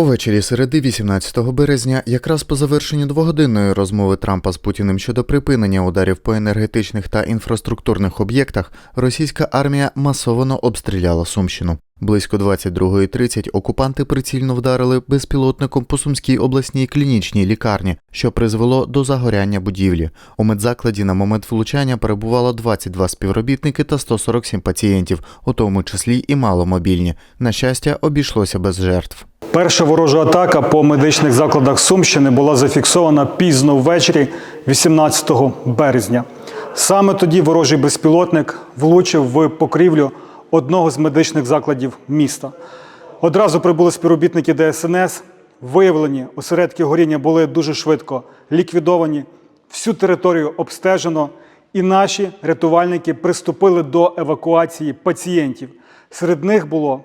Увечері середи 18 березня, якраз по завершенню двогодинної розмови Трампа з Путіним щодо припинення ударів по енергетичних та інфраструктурних об'єктах, російська армія масово обстріляла Сумщину. Близько 22.30 окупанти прицільно вдарили безпілотником по Сумській обласній клінічній лікарні, що призвело до загоряння будівлі. У медзакладі на момент влучання перебувало 22 співробітники та 147 пацієнтів, у тому числі і маломобільні. На щастя, обійшлося без жертв. Перша ворожа атака по медичних закладах Сумщини була зафіксована пізно ввечері 18 березня. Саме тоді ворожий безпілотник влучив в покрівлю одного з медичних закладів міста. Одразу прибули співробітники ДСНС. Виявлені осередки горіння були дуже швидко ліквідовані, всю територію обстежено, і наші рятувальники приступили до евакуації пацієнтів. Серед них було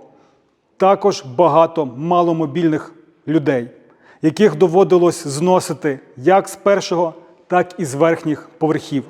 також багато маломобільних людей, яких доводилось зносити як з першого, так і з верхніх поверхів.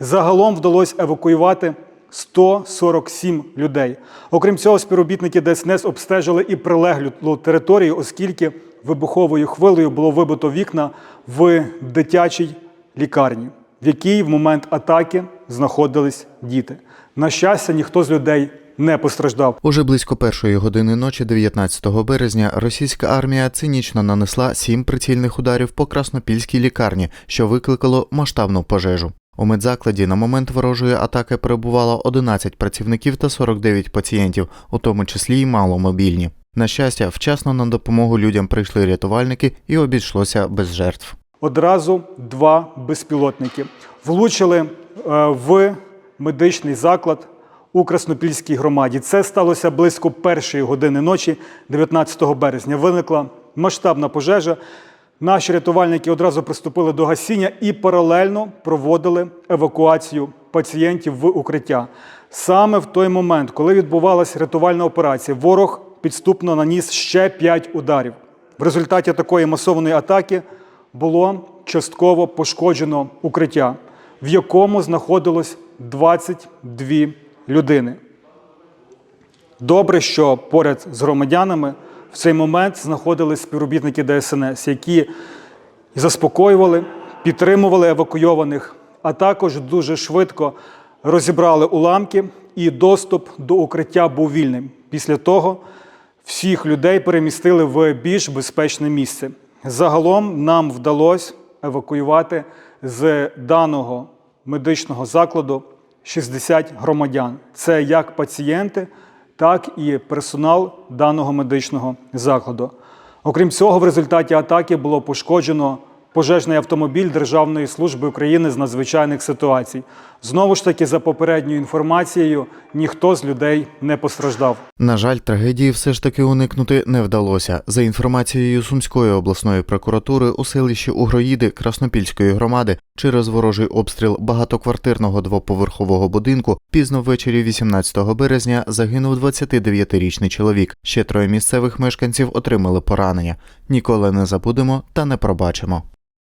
Загалом вдалося евакуювати 147 людей. Окрім цього, співробітники ДСНС обстежили і прилеглу територію, оскільки вибуховою хвилею було вибито вікна в дитячій лікарні, в якій в момент атаки знаходились діти. На щастя, ніхто з людей не постраждав. Уже близько першої години ночі, 19 березня, російська армія цинічно нанесла сім прицільних ударів по краснопільській лікарні, що викликало масштабну пожежу. У медзакладі на момент ворожої атаки перебувало 11 працівників та 49 пацієнтів, у тому числі й маломобільні. На щастя, вчасно на допомогу людям прийшли рятувальники і обійшлося без жертв. Одразу два безпілотники влучили е, в медичний заклад у Краснопільській громаді. Це сталося близько першої години ночі, 19 березня. Виникла масштабна пожежа. Наші рятувальники одразу приступили до гасіння і паралельно проводили евакуацію пацієнтів в укриття. Саме в той момент, коли відбувалася рятувальна операція, ворог підступно наніс ще 5 ударів. В результаті такої масованої атаки було частково пошкоджено укриття, в якому знаходилось 22 людини. Добре, що поряд з громадянами в цей момент знаходились співробітники ДСНС, які заспокоювали, підтримували евакуйованих, а також дуже швидко розібрали уламки, і доступ до укриття був вільним. Після того всіх людей перемістили в більш безпечне місце. Загалом нам вдалося евакуювати з даного медичного закладу 60 громадян. Це як пацієнти, так і персонал даного медичного закладу. Окрім цього, в результаті атаки було пошкоджено пожежний автомобіль Державної служби України з надзвичайних ситуацій. Знову ж таки, за попередньою інформацією, ніхто з людей не постраждав. На жаль, трагедії все ж таки уникнути не вдалося. За інформацією Сумської обласної прокуратури, у селищі Угроїди Краснопільської громади через ворожий обстріл багатоквартирного двоповерхового будинку пізно ввечері 18 березня загинув 29-річний чоловік. Ще троє місцевих мешканців отримали поранення. Ніколи не забудемо та не пробачимо.